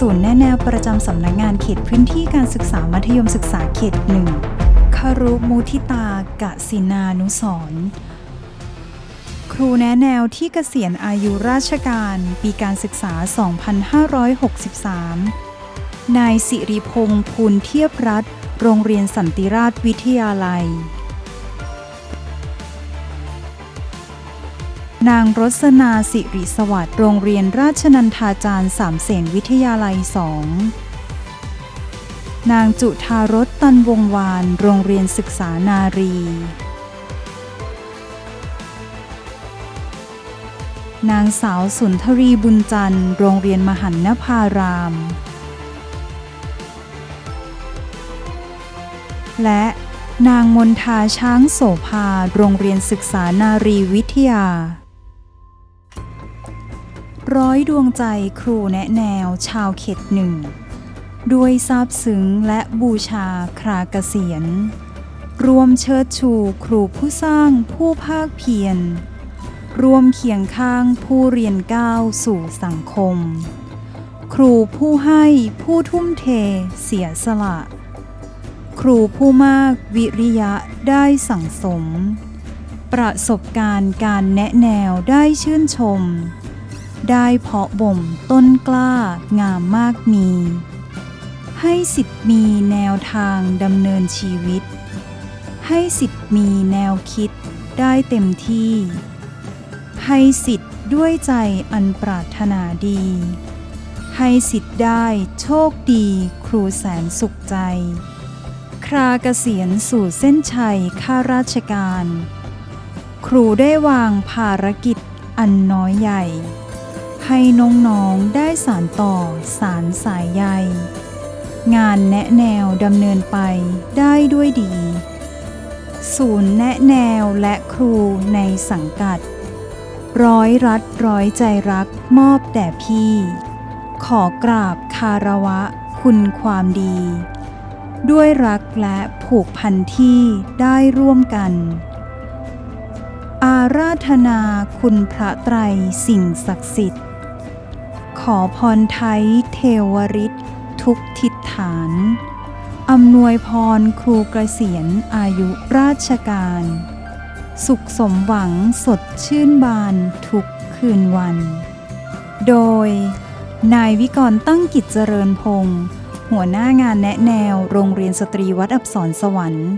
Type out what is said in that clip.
ศูนย์แนะแนวประจำสำนักงานเขตพื้นที่การศึกษามัธยมศึกษาเขตหนึ่งคารุมุทิตากะศินานุสรครูแนะแนวที่เกษียณอายุราชการ ปีการศึกษา 2563 นายสิริพงษ์ภูลเทียบรัฐ โรงเรียนสันติราชวิทยาลัย นางรสนาสิริสวัสดิ์โรงเรียนราชนันทาจารย์สามเสนวิทยาลัยสองนางจุธารสตันวงวาน โรงเรียนศึกษานารี นางสาวสุนทรีบุญจันทร์ โรงเรียนมหันนภาราม และนางมนทาช้างโสภา โรงเรียนศึกษานารีวิทยา ร้อยดวงใจครูแนะแนวชาวเขตหนึ่ง ด้วยซาบซึ้งและบูชาคราเกษียณรวมเชิดชูครูผู้สร้างผู้ภาคเพียรรวมเคียงข้างผู้เรียนก้าวสู่สังคม ครูผู้ให้ผู้ทุ่มเทเสียสละ ครูผู้มากวิริยะได้สั่งสม ประสบการณ์การแนะแนวได้ชื่นชม ได้เพาะบ่มต้นกล้างามมากมี ให้สิทธิ์มีแนวทางดำเนินชีวิต ให้สิทธิ์มีแนวคิดได้เต็มที่ ให้สิทธิ์ด้วยใจอันปรารถนาดี ให้สิทธิ์ได้โชคดีครูแสนสุขใจ คราเกษียณสู่เส้นชัยข้าราชการ ครูได้วางภารกิจอันน้อยใหญ่ ให้น้องๆได้สารต่อสารสายใย งานแนะแนวดำเนินไปได้ด้วยดี ศูนย์แนะแนวและครูในสังกัด ร้อยรัดร้อยใจรักมอบแด่พี่ ขอกราบคารวะคุณความดี ด้วยรักและผูกพันที่ได้ร่วมกันอาราธนาคุณพระไตรสิ่งศักดิ์สิทธิ์ ขอพรไทยเทวริตทุกทิศฐาน อำนวยพรครูเกษียณอายุราชการ สุขสมหวังสดชื่นบานทุกคืนวัน โดย นายวิกรณ์ตั้งกิจเจริญพงศ์หัวหน้างานแนะแนวโรงเรียนสตรีวัดอับสรสวรรค์